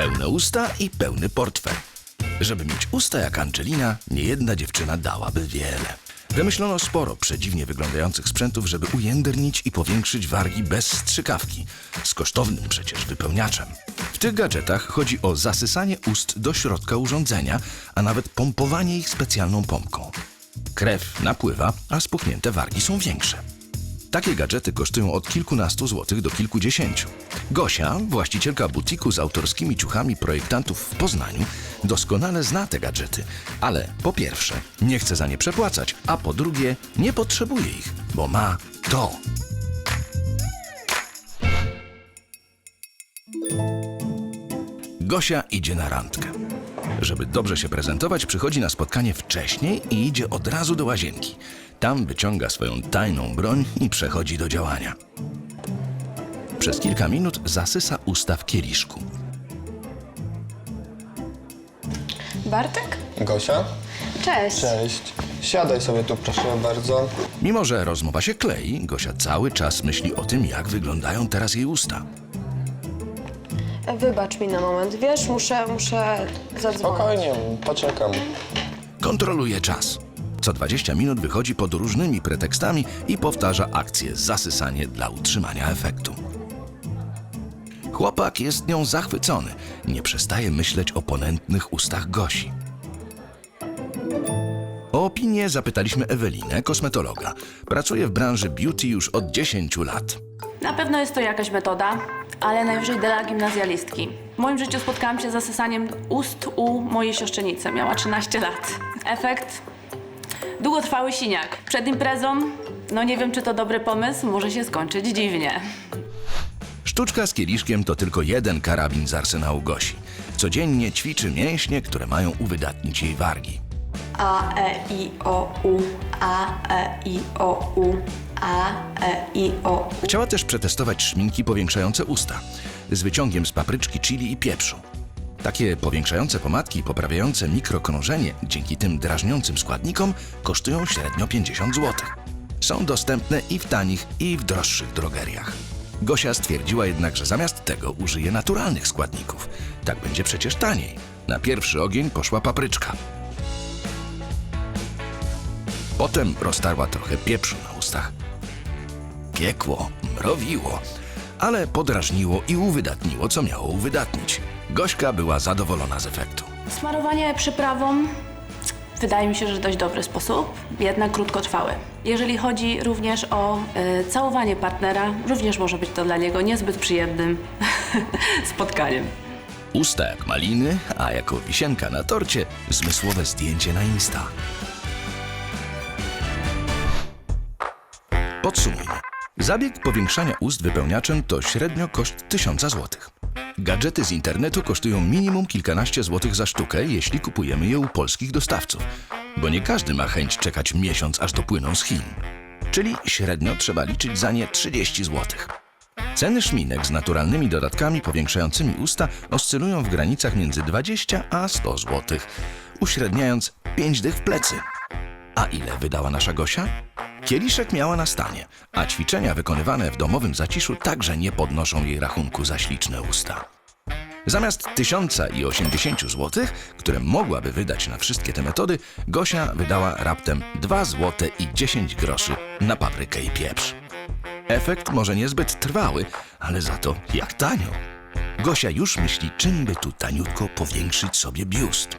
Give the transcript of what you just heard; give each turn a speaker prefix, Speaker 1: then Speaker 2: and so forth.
Speaker 1: Pełne usta i pełny portfel. Żeby mieć usta jak Angelina, niejedna dziewczyna dałaby wiele. Wymyślono sporo przedziwnie wyglądających sprzętów, żeby ujędrnić i powiększyć wargi bez strzykawki, z kosztownym przecież wypełniaczem. W tych gadżetach chodzi o zasysanie ust do środka urządzenia, a nawet pompowanie ich specjalną pompką. Krew napływa, a spuchnięte wargi są większe. Takie gadżety kosztują od kilkunastu złotych do kilkudziesięciu. Gosia, właścicielka butiku z autorskimi ciuchami projektantów w Poznaniu, doskonale zna te gadżety, ale po pierwsze nie chce za nie przepłacać, a po drugie nie potrzebuje ich, bo ma to. Gosia idzie na randkę. Żeby dobrze się prezentować, przychodzi na spotkanie wcześniej i idzie od razu do łazienki. Tam wyciąga swoją tajną broń i przechodzi do działania. Przez kilka minut zasysa usta w kieliszku.
Speaker 2: Bartek?
Speaker 3: Gosia?
Speaker 2: Cześć.
Speaker 3: Cześć. Siadaj sobie tu, proszę bardzo.
Speaker 1: Mimo, że rozmowa się klei, Gosia cały czas myśli o tym, jak wyglądają teraz jej usta.
Speaker 2: Wybacz mi na moment, wiesz, muszę, muszę zadzwonić.
Speaker 3: Spokojnie, poczekam.
Speaker 1: Kontroluje czas. Co 20 minut wychodzi pod różnymi pretekstami i powtarza akcję zasysanie dla utrzymania efektu. Chłopak jest nią zachwycony. Nie przestaje myśleć o ponętnych ustach Gosi. O opinię zapytaliśmy Ewelinę, kosmetologa. Pracuje w branży beauty już od 10 lat.
Speaker 4: Na pewno jest to jakaś metoda, ale najwyżej dla gimnazjalistki. W moim życiu spotkałam się z zasysaniem ust u mojej siostrzenicy. Miała 13 lat. Efekt? Długotrwały siniak. Przed imprezą? No nie wiem, czy to dobry pomysł. Może się skończyć dziwnie.
Speaker 1: Sztuczka z kieliszkiem to tylko jeden karabin z arsenału Gosi. Codziennie ćwiczy mięśnie, które mają uwydatnić jej wargi.
Speaker 4: A, E, I, O, U. A, E, I, O, U. A, E, I, O, U.
Speaker 1: Chciała też przetestować szminki powiększające usta z wyciągiem z papryczki, chili i pieprzu. Takie powiększające pomadki poprawiające mikrokrążenie dzięki tym drażniącym składnikom kosztują średnio 50 zł. Są dostępne i w tanich, i w droższych drogeriach. Gosia stwierdziła jednak, że zamiast tego użyje naturalnych składników. Tak będzie przecież taniej. Na pierwszy ogień poszła papryczka. Potem roztarła trochę pieprzu na ustach. Piekło, mrowiło, ale podrażniło i uwydatniło, co miało uwydatnić. Gośka była zadowolona z efektu.
Speaker 4: Smarowanie przyprawą wydaje mi się, że dość dobry sposób, jednak krótkotrwały. Jeżeli chodzi również o y, całowanie partnera, również może być to dla niego niezbyt przyjemnym spotkaniem.
Speaker 1: Usta jak maliny, a jako wisienka na torcie zmysłowe zdjęcie na Insta. Podsumujmy. Zabieg powiększania ust wypełniaczem to średnio koszt 1000 zł. Gadżety z internetu kosztują minimum kilkanaście złotych za sztukę, jeśli kupujemy je u polskich dostawców, bo nie każdy ma chęć czekać miesiąc, aż dopłyną z Chin. Czyli średnio trzeba liczyć za nie 30 złotych. Ceny szminek z naturalnymi dodatkami powiększającymi usta oscylują w granicach między 20 a 100 zł, uśredniając 5 dych w plecy. A ile wydała nasza Gosia? Kieliszek miała na stanie, a ćwiczenia wykonywane w domowym zaciszu także nie podnoszą jej rachunku za śliczne usta. Zamiast 1080 zł, które mogłaby wydać na wszystkie te metody, Gosia wydała raptem 2 zł i 10 groszy na paprykę i pieprz. Efekt może niezbyt trwały, ale za to jak tanio. Gosia już myśli, czym by tu taniutko powiększyć sobie biust.